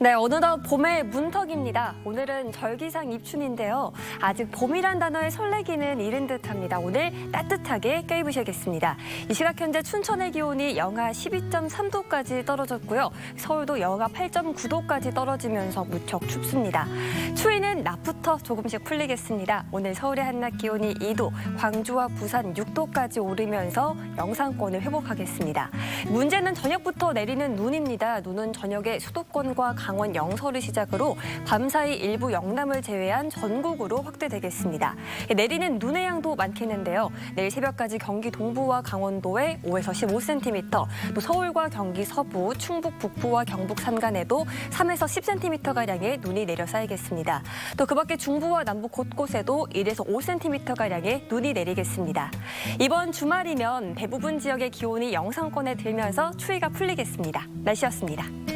네, 어느덧 봄의 문턱입니다. 오늘은 절기상 입춘인데요. 아직 봄이란 단어에 설레기는 이른 듯합니다. 오늘 따뜻하게 껴입으셔야겠습니다. 이 시각 현재 춘천의 기온이 영하 12.3도까지 떨어졌고요. 서울도 영하 8.9도까지 떨어지면서 무척 춥습니다. 추위는 낮부터 조금씩 풀리겠습니다. 오늘 서울의 한낮 기온이 2도, 광주와 부산 6도까지 오르면서 영상권을 회복하겠습니다. 문제는 저녁부터 내리는 눈입니다. 눈은 저녁에 수도권과 강원 영서를 시작으로 밤사이 일부 영남을 제외한 전국으로 확대되겠습니다. 내리는 눈의 양도 많겠는데요. 내일 새벽까지 경기 동부와 강원도에 5에서 15cm, 또 서울과 경기 서부, 충북 북부와 경북 산간에도 3에서 10cm가량의 눈이 내려 쌓이겠습니다. 또 그 밖에 중부와 남부 곳곳에도 1에서 5cm가량의 눈이 내리겠습니다. 이번 주말이면 대부분 지역의 기온이 영상권에 들면서 추위가 풀리겠습니다. 날씨였습니다.